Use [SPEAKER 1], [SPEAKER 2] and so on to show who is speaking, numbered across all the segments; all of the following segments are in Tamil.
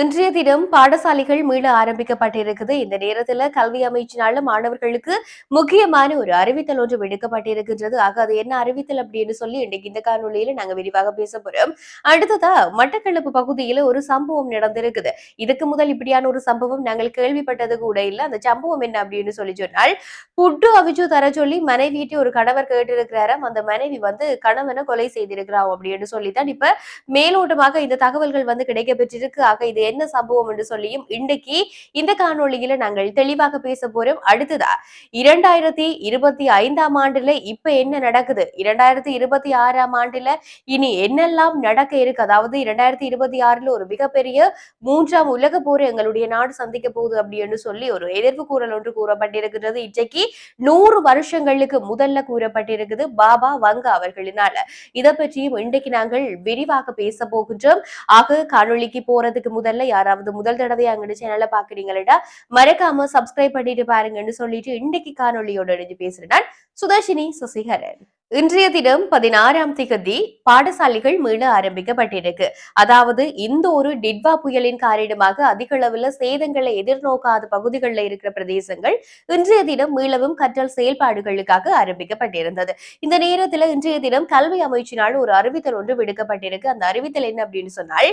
[SPEAKER 1] இன்றைய தினம் பாடசாலைகள் மீள ஆரம்பிக்கப்பட்டிருக்குது. இந்த நேரத்துல கல்வி அமைச்சினால மாணவர்களுக்கு முக்கியமான ஒரு அறிவித்தல் ஒன்று விடுக்கப்பட்டிருக்கின்றது. ஆக அது என்ன அறிவித்தல் அப்படின்னு சொல்லி இன்னைக்கு இந்த காணொலியில நாங்க விரிவாக பேச போறோம். அடுத்ததா மட்டக்களப்பு பகுதியில ஒரு சம்பவம் நடந்திருக்குது. இதுக்கு முதல் இப்படியான ஒரு சம்பவம் நாங்கள் கேள்விப்பட்டது கூட இல்ல. அந்த சம்பவம் என்ன அப்படின்னு சொல்லி சொன்னால் புட்டு அவிச்சு தர சொல்லி மனைவிட்டு ஒரு கணவர் கேட்டிருக்கிறாராம். அந்த மனைவி வந்து கணவனை கொலை செய்திருக்கிறான் அப்படின்னு சொல்லித்தான் இப்ப மேலோட்டமாக இந்த தகவல்கள் வந்து கிடைக்கப்பெற்றிருக்கு. ஆக இது என்ன சம்பவம் என்று சொல்லியும் இன்றைக்கு இந்த காணொளியில நாங்கள் தெளிவாக பேச போறோம். அடுத்ததா இரண்டாயிரத்தி இருபத்தி ஐந்தாம் ஆண்டுல இப்ப என்ன நடக்குது? இரண்டாயிரத்தி இருபத்தி ஆறாம் ஆண்டுல இனி என்னெல்லாம் நடக்க இருக்கு? அதாவது இரண்டாயிரத்தி இருபத்தி ஆறுல ஒரு மிகப்பெரிய மூன்றாம் உலக போர் எங்களுடைய நாடு சந்திக்க போகுது அப்படின்னு சொல்லி ஒரு எதிர்ப்பு கூறல் ஒன்று கூறப்பட்டிருக்கிறது. இன்றைக்கு நூறு வருஷங்களுக்கு முதல்ல கூறப்பட்டிருக்குது பாபா வங்க அவர்களினால. இதை பற்றியும் இன்றைக்கு நாங்கள் விரிவாக பேச போகின்றோம். ஆக காணொலிக்கு போறதுக்கு முதல்ல யாராவது முதல் தடவை அங்கிட்டு சேனல்ல பாக்குறீங்களா மறக்காம சப்ஸ்கிரைப் பண்ணிட்டு பாருங்கன்னு சொல்லிட்டு இன்னைக்கு காணொலியோட பேசுறேன் சுதர்ஷினி சசிகரன். இன்றைய தினம் பதினாறாம் திகதி பாடசாலைகள் மீள ஆரம்பிக்கப்பட்டிருக்கு. அதாவது இந்த ஒரு டிட்வா புயலின் காரணமாக அதிக அளவுல சேதங்களை எதிர்நோக்காத பகுதிகளில் இருக்கிற பிரதேசங்கள் இன்றைய தினம் மீளவும் கற்றல் செயல்பாடுகளுக்காக ஆரம்பிக்கப்பட்டிருந்தது. இந்த நேரத்துல இன்றைய தினம் கல்வி அமைச்சினால் ஒரு அறிவித்தல் ஒன்று விடுக்கப்பட்டிருக்கு. அந்த அறிவித்தல் என்ன அப்படின்னு சொன்னால்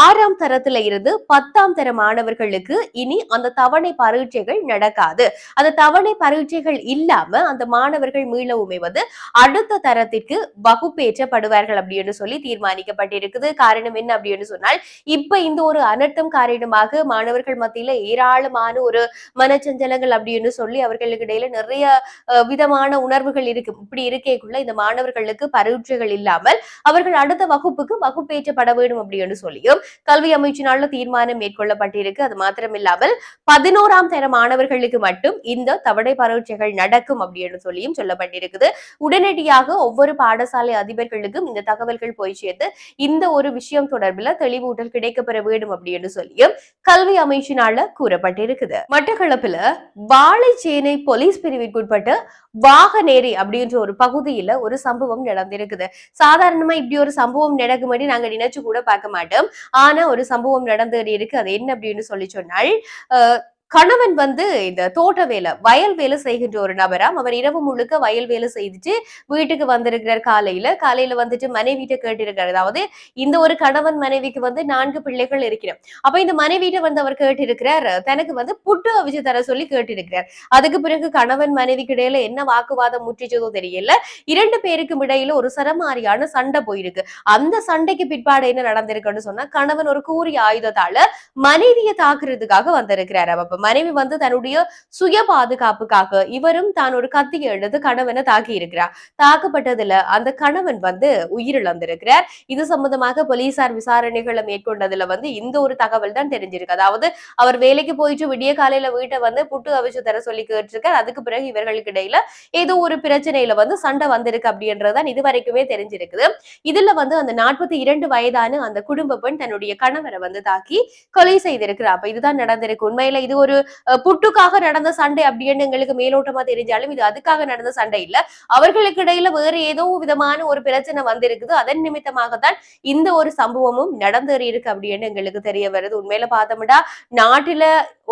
[SPEAKER 1] ஆறாம் தரத்துல இருந்து பத்தாம் தர மாணவர்களுக்கு இனி அந்த தவணை பரீட்சைகள் நடக்காது. அந்த தவணை பரீட்சைகள் இல்லாம அந்த மாணவர்கள் மீளவுமே வந்து அடுத்த தரத்திற்கு வகுப்பேற்றப்படுவார்கள் அப்படின்னு சொல்லி தீர்மானிக்கப்பட்டிருக்குது. காரணம் என்ன அப்படின்னு சொன்னால் இப்ப இந்த ஒரு அனர்த்தம் காரணமாக மாணவர்கள் மத்தியில ஏராளமான ஒரு மனச்சஞ்சலங்கள் அப்படின்னு சொல்லி அவர்களுக்கு இடையில நிறைய விதமான உணர்வுகள் இருக்கு. இப்படி இருக்கேக்குள்ள இந்த மாணவர்களுக்கு பரீட்சைகள் இல்லாமல் அவர்கள் அடுத்த வகுப்புக்கு வகுப்பேற்றப்பட வேண்டும் அப்படின்னு சொல்லியும் கல்வி அமைச்சினால தீர்மானம் மேற்கொள்ளப்பட்டிருக்கு. அது மாத்திரமில்லாமல் பதினோராம் தர மாணவர்களுக்கு மட்டும் இந்த தவடை பரீட்சைகள் நடக்கும் அப்படின்னு சொல்லியும் சொல்லப்பட்டிருக்குது. நேரடியாக ஒவ்வொரு பாடசாலை அதிபர்களுக்கும் இந்த தகவல்கள் போய் சேர்த்து இந்த ஒரு விஷயம் தொடர்பில் தெளிவூட்டல் கிடைக்கப்பெற வேண்டும் அப்படின்னு சொல்லியும் கல்வி அமைச்சினால கூறப்பட்டிருக்குது. மட்டக்களப்புல வாழைச்சேனை போலீஸ் பிரிவிற்குட்பட்ட வாகனேரி அப்படின்ற ஒரு பகுதியில ஒரு சம்பவம் நடந்திருக்குது. சாதாரணமா இப்படி ஒரு சம்பவம் நடக்கும்படி நாங்க நினைச்சு கூட பார்க்க மாட்டோம். ஆனா ஒரு சம்பவம் நடந்து இருக்கு அது என்ன அப்படின்னு சொல்லி சொன்னால் கணவன் வந்து இந்த தோட்ட வேலை வயல் வேலை செய்கின்ற ஒரு நபராம். அவர் இரவு முழுக்க வயல் வேலை செய்துட்டு வீட்டுக்கு வந்திருக்கிறார் காலையில. காலையில வந்துட்டு மனைவிட்ட கேட்டிருக்காரு அதாவது இந்த ஒரு கணவன் மனைவிக்கு வந்து நான்கு பிள்ளைகள் இருக்கிறோம் அப்ப இந்த மனைவிட்ட வந்து அவர் கேட்டிருக்கிறார். தனக்கு வந்து புட்டு அவிச்சு தர சொல்லி கேட்டிருக்கிறார். அதுக்கு பிறகு கணவன் மனைவிக்கு இடையில என்ன வாக்குவாதம் முற்றிச்சதோ தெரியல. இரண்டு பேருக்கும் இடையில ஒரு சரமாரியான சண்டை போயிருக்கு. அந்த சண்டைக்கு பிற்பாடு என்ன நடந்திருக்குன்னு சொன்னா கணவன் ஒரு கூறிய ஆயுதத்தால மனைவியை தாக்குறதுக்காக வந்திருக்கிறார். அப்ப மனைவி வந்து தன்னுடைய சுய பாதுகாப்புக்காக இவரும் தான் ஒரு கத்தியை எடுத்து கணவனை தாக்கி இருக்கிறார். தாக்கப்பட்டதுல அந்த கணவன் வந்து உயிரிழந்திருக்கிறார். இது சம்பந்தமாக போலீசார் விசாரணைகளை மேற்கொண்டதுல வந்து இந்த ஒரு தகவல் தான் தெரிஞ்சிருக்கு. அதாவது அவர் வேலைக்கு போயிட்டு விடிய காலையில வீட்டை வந்து புட்டு அவிச்சு தர சொல்லி கேட்டிருக்கார். அதுக்கு பிறகு இவர்களுக்கு இடையில ஏதோ ஒரு பிரச்சனையில வந்து சண்டை வந்திருக்கு அப்படின்றதுதான் இது வரைக்குமே தெரிஞ்சிருக்குது. இதுல வந்து அந்த நாற்பத்தி இரண்டு வயதான அந்த குடும்ப பெண் தன்னுடைய கணவரை வந்து தாக்கி கொலை செய்திருக்கிறார். அப்ப இதுதான் நடந்திருக்கு. உண்மையில இது ஒரு ஒரு புட்டுக்காக நடந்த சண்டை அப்படின்னு எங்களுக்கு மேலோட்டமா தெரிஞ்சாலும் இது அதுக்காக நடந்த சண்டை இல்ல. அவர்களுக்கு இடையில வேற ஏதோ விதமான ஒரு பிரச்சனை வந்திருக்குது. அதன் நிமித்தமாகத்தான் இந்த ஒரு சம்பவமும் நடந்தேறி இருக்கு அப்படின்னு எங்களுக்கு தெரிய வருது. உண்மையில பார்த்தோம்னா நாட்டுல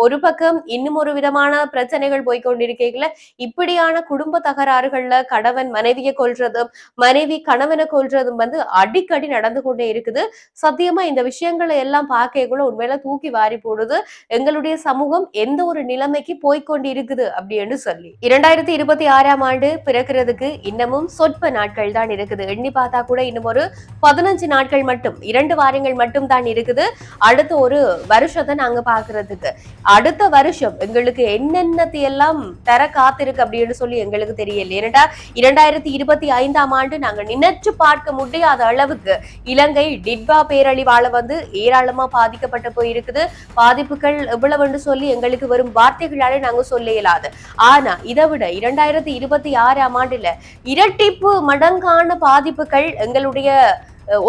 [SPEAKER 1] ஒரு பக்கம் இன்னும் ஒரு விதமான பிரச்சனைகள் போய்கொண்டிருக்கீங்கள இப்படியான குடும்ப தகராறுகள்ல கணவன் மனைவியை கொல்றதும் மனைவி கணவனை கொல்றதும் வந்து அடிக்கடி நடந்து கொண்டே இருக்குது. சத்தியமா இந்த விஷயங்களை எல்லாம் பார்க்கக்குள்ள உண்மையில தூக்கி வாரி போடுது. எங்களுடைய சமூகம் எந்த ஒரு நிலைமைக்கு போய்க்கொண்டு இருக்குது அப்படின்னு சொல்லி. இரண்டாயிரத்தி இருபத்தி ஆறாம் ஆண்டு பிறக்கிறதுக்கு இன்னமும் சொற்ப நாட்கள் தான் இருக்குது. எண்ணி பார்த்தா கூட இன்னும் ஒரு பதினஞ்சு நாட்கள் மட்டும் இரண்டு வாரங்கள் மட்டும் தான் இருக்குது. அடுத்த ஒரு வருஷத்தை நாங்க பாக்குறதுக்கு அடுத்த வருஷம் எங்களுக்கு என்னென்னத்தை எல்லாம் தர காத்திருக்கு அப்படின்னு சொல்லி எங்களுக்கு தெரியல. ஏன்னா இரண்டாயிரத்தி இருபத்தி ஐந்தாம் ஆண்டு நாங்க நினைச்சு பார்க்க முடியாத அளவுக்கு இலங்கை டிட்பா பேரழிவால வந்து ஏராளமா பாதிக்கப்பட்டு போயிருக்குது. பாதிப்புகள் எவ்வளவுன்னு சொல்லி எங்களுக்கு வரும் வார்த்தைகளால நாங்க சொல்ல இயலாது. ஆனா இதை விட இரண்டாயிரத்தி இருபத்தி ஆறாம் ஆண்டுல இரட்டிப்பு மடங்கான பாதிப்புகள் எங்களுடைய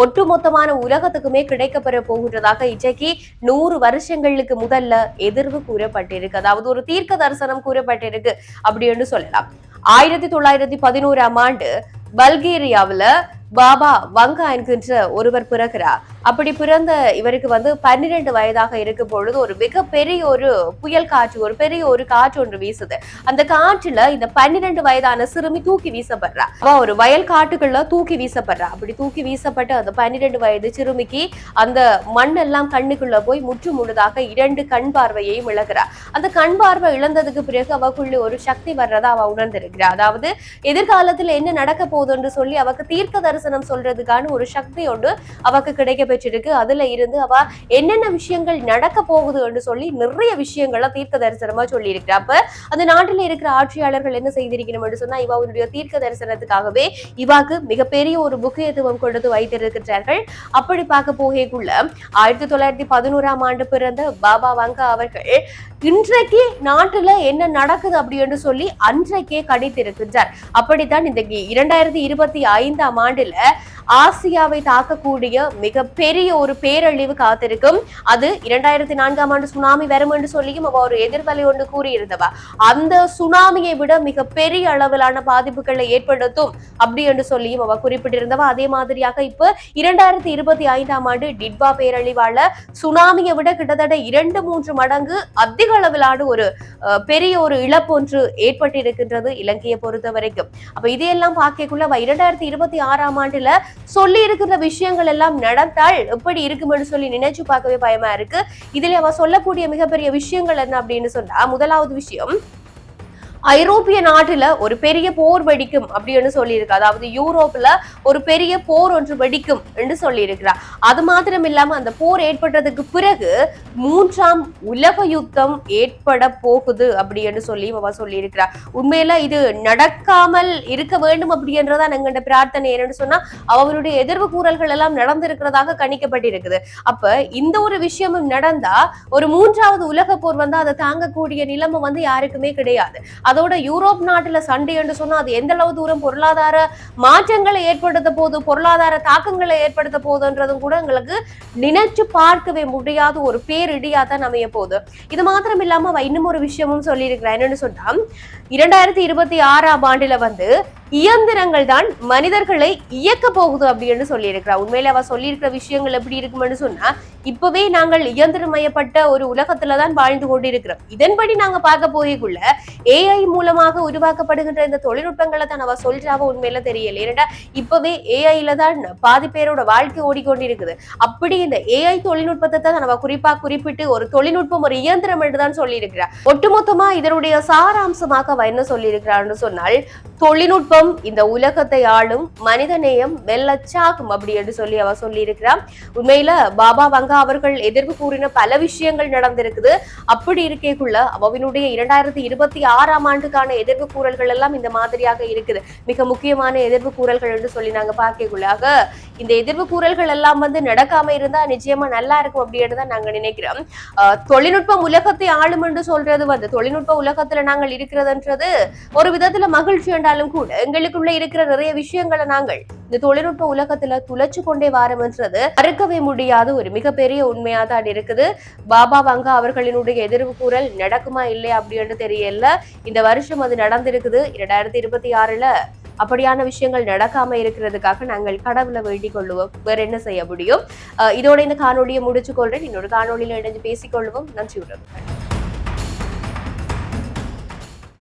[SPEAKER 1] ஒட்டுமொத்தமான உலகத்துக்குமே கிடைக்கப்பெற போகின்றதாக இன்றைக்கு நூறு வருஷங்களுக்கு முதல்ல எதிர்வு கூறப்பட்டிருக்கு. அதாவது ஒரு தீர்க்க தரிசனம் கூறப்பட்டிருக்கு. அப்படின்னு சொல்லலாம். ஆயிரத்தி தொள்ளாயிரத்தி பதினோராம் ஆண்டு பல்கேரியாவுல பாபா வங்கா என்கின்ற ஒருவர் பிறகிறார் அப்படி பிறந்த இவருக்கு வந்து பன்னிரெண்டு வயதாக இருக்கும் பொழுது ஒரு மிகப்பெரிய ஒரு புயல் காற்று ஒரு பெரிய ஒரு காற்று ஒன்று வீசுது. அந்த காற்றுல இந்த பன்னிரெண்டு வயதான சிறுமி தூக்கி வீசப்படுறா. அவ ஒரு வயல் காட்டுக்குள்ள தூக்கி வீசப்படுறா. அப்படி தூக்கி வீசப்பட்ட அந்த பன்னிரெண்டு வயது சிறுமிக்கு அந்த மண்ணெல்லாம் கண்ணுக்குள்ள போய் முற்று முழுதாக இரண்டு கண் பார்வையையும் இழக்கிறா அந்த கண் பார்வை இழந்ததுக்கு பிறகு அவக்குள்ள ஒரு சக்தி வர்றதா அவ உணர்ந்திருக்கிறா அதாவது எதிர்காலத்துல என்ன நடக்க போகுதுன்னு சொல்லி அவக்கு தீர்க்க விமர்சனம் சொல்றதுக்கான ஒரு சக்தி ஒன்று அவக்கு கிடைக்க பெற்றிருக்கு. அதுல இருந்து அவ என்னென்ன விஷயங்கள் நடக்க போகுதுன்னு சொல்லி நிறைய விஷயங்களை தீர்க்க தரிசனமா சொல்லி இருக்கிறா அப்ப அந்த நாட்டில் இருக்கிற ஆட்சியாளர்கள் என்ன செய்திருக்கணும் சொன்னா இவாவுடைய தீர்க்க தரிசனத்துக்காகவே இவாக்கு மிகப்பெரிய ஒரு முக்கியத்துவம் கொடுத்து வைத்திருக்கிறார்கள் அப்படி பார்க்க போகக்குள்ள ஆயிரத்தி தொள்ளாயிரத்தி பதினோராம் ஆண்டு பிறந்த பாபா வங்கா அவர்கள் இன்றைக்கு நாட்டுல என்ன நடக்குது அப்படின்னு சொல்லி அன்றைக்கே கணித்திருக்கின்றார். அப்படித்தான் இந்த இரண்டாயிரத்தி இருபத்தி ஐந்தாம் ஆண்டில் நேரத்துல ஆசியாவை தாக்கக்கூடிய மிகப்பெரிய ஒரு பேரழிவு காத்திருக்கும். அது இரண்டாயிரத்தி நான்காம் ஆண்டு சுனாமி வரும் என்று சொல்லியும் அவ ஒரு எதிர்வலை ஒன்று கூறியிருந்தவா. அந்த சுனாமியை விட மிக பெரிய அளவிலான பாதிப்புகளை ஏற்படுத்தும் அப்படி என்று சொல்லியும் அவ குறிப்பிட்டிருந்தவா. அதே மாதிரியாக இப்ப இரண்டாயிரத்தி இருபத்தி ஐந்தாம் ஆண்டு டிட்வா பேரழிவால சுனாமியை விட கிட்டத்தட்ட இரண்டு மூன்று மடங்கு அதிக அளவிலான ஒரு பெரிய ஒரு இழப்பு ஒன்று ஏற்பட்டிருக்கின்றது இலங்கையை பொறுத்த வரைக்கும் அப்ப இதையெல்லாம் பார்க்கக்குள்ள அவ இரண்டாயிரத்தி இருபத்தி ஆறாம் ஆண்டுல சொல்லி இருக்கிற விஷயங்கள் எல்லாம் நடந்தால் எப்படி இருக்கும்னு சொல்லி நினைச்சு பார்க்கவே பயமா இருக்கு. இதுல அவ சொல்லக்கூடிய மிகப்பெரிய விஷயங்கள் என்ன அப்படின்னு சொன்னா முதலாவது விஷயம் ஐரோப்பிய நாட்டுல ஒரு பெரிய போர் வெடிக்கும் அப்படின்னு சொல்லியிருக்கு. அதாவது யூரோப்ல ஒரு பெரிய போர் ஒன்று வெடிக்கும் என்று சொல்லியிருக்கிறார். அது மாத்திரம் இல்லாம அந்த போர் ஏற்பட்டதுக்கு பிறகு மூன்றாம் உலக யுத்தம் ஏற்பட போகுது அப்படின்னு சொல்லி அவ சொல்லியிருக்கிறார். உண்மையில இது நடக்காமல் இருக்க வேண்டும் அப்படின்றதான் எங்கள்ட பிரார்த்தனை என்னன்னு சொன்னா அவருடைய எதிர்வு கூறல்கள் எல்லாம் நடந்திருக்கிறதாக கணிக்கப்பட்டிருக்குது. அப்ப இந்த ஒரு விஷயமும் நடந்தா ஒரு மூன்றாவது உலக போர் வந்து அதை தாங்கக்கூடிய நிலைமை வந்து யாருக்குமே கிடையாது. அதோட யூரோப் நாட்டுல சண்டை என்று சொன்னா அது எந்த அளவு தூரம் பொருளாதார மாற்றங்களை ஏற்படுத்த போது பொருளாதார தாக்கங்களை ஏற்படுத்த போதுன்றதும் கூட எங்களுக்கு நினைச்சு பார்க்கவே முடியாத ஒரு பேரிடியா தான் அமைய போகுது. இது மாத்திரம் இல்லாம அவ இன்னும் ஒரு விஷயமும் சொல்லியிருக்கிறேன் என்னன்னு சொன்னா இரண்டாயிரத்தி இருபத்தி ஆறாம் ஆண்டுல வந்து இயந்திரங்கள் தான் மனிதர்களை இயக்க போகுது அப்படின்னு சொல்லியிருக்கிறா. உண்மையில அவ சொல்லியிருக்கிற விஷயங்கள் எப்படி இருக்கும்னு சொன்னா இப்பவே நாங்கள் இயந்திரமயப்பட்ட ஒரு உலகத்துலதான் வாழ்ந்து கொண்டிருக்கிறோம். இதன்படி நாங்க பார்க்க போகிறக்குள்ள ஏஐ மூலமாக உருவாக்கப்படுகின்ற இந்த தொழில்நுட்பங்களை தான் அவ சொல்றாவோ உண்மையில தெரியல. ஏன்னா இப்பவே ஏஐல தான் பாதி பேரோட வாழ்க்கை ஓடிக்கொண்டிருக்குது. அப்படி இந்த ஏஐ தொழில்நுட்பத்தை தான் அவ குறிப்பா குறிப்பிட்டு ஒரு தொழில்நுட்பம் ஒரு இயந்திரம் என்று தான் சொல்லியிருக்கிறார் ஒட்டுமொத்தமா இதனுடைய சாராம்சமாக அவ என்ன சொல்லியிருக்கிறான்னு சொன்னால் தொழில்நுட்பம் இந்த உலகத்தை ஆளும் மனிதநேயம் வெள்ளச்சாகும் அப்படி என்று சொல்லி அவ சொல்லியிருக்கிறா. உண்மையில பாபா வங்கா அவர்கள் எதிர்ப்பு கூறின பல விஷயங்கள் நடந்திருக்குது. அப்படி இருக்கேக்குள்ள அவனுடைய இரண்டாயிரத்தி இருபத்தி ஆறாம் ஆண்டுக்கான எதிர்ப்பு கூறல்கள் எல்லாம் இந்த மாதிரியாக இருக்குது. மிக முக்கியமான எதிர்ப்பு கூறல்கள் என்று சொல்லி நாங்க பார்க்கக்குள்ளாக இந்த எதிர்ப்பு கூறல்கள் எல்லாம் வந்து நடக்காம இருந்தா நிச்சயமா நல்லா இருக்கும் அப்படின்னு தான் நாங்க நினைக்கிறோம். தொழில்நுட்பம் உலகத்தை ஆளும் என்று சொல்றது வந்து தொழில்நுட்ப உலகத்துல நாங்கள் இருக்கிறதுன்றது ஒரு விதத்துல மகிழ்ச்சி என்றாலும் கூட எங்களுக்குள்ள இருக்கிற நிறைய விஷயங்களை நாங்கள் இந்த தொழில்நுட்ப உலகத்துல துளைச்சு கொண்டே வாரம்ன்றது மறுக்கவே முடியாத. ஒரு மிகப்பெரிய உண்மையா தான் இருக்குது. பாபா வங்கா அவர்களினுடைய எதிர்வு கூறல் நடக்குமா இல்லையா அப்படின்னு தெரியல. இந்த வருஷம் அது நடந்திருக்குது. இரண்டாயிரத்தி இருபத்தி ஆறுல அப்படியான விஷயங்கள் நடக்காம இருக்கிறதுக்காக நாங்கள் கடவுளை வேண்டிக் கொள்ளுவோம். வேற என்ன செய்ய முடியும்? இதோட இந்த காணொலியை முடிச்சு கொள்றேன். இன்னொரு காணொலியில இணைஞ்சு பேசிக்கொள்வோம் நன்றி உறவுகள்.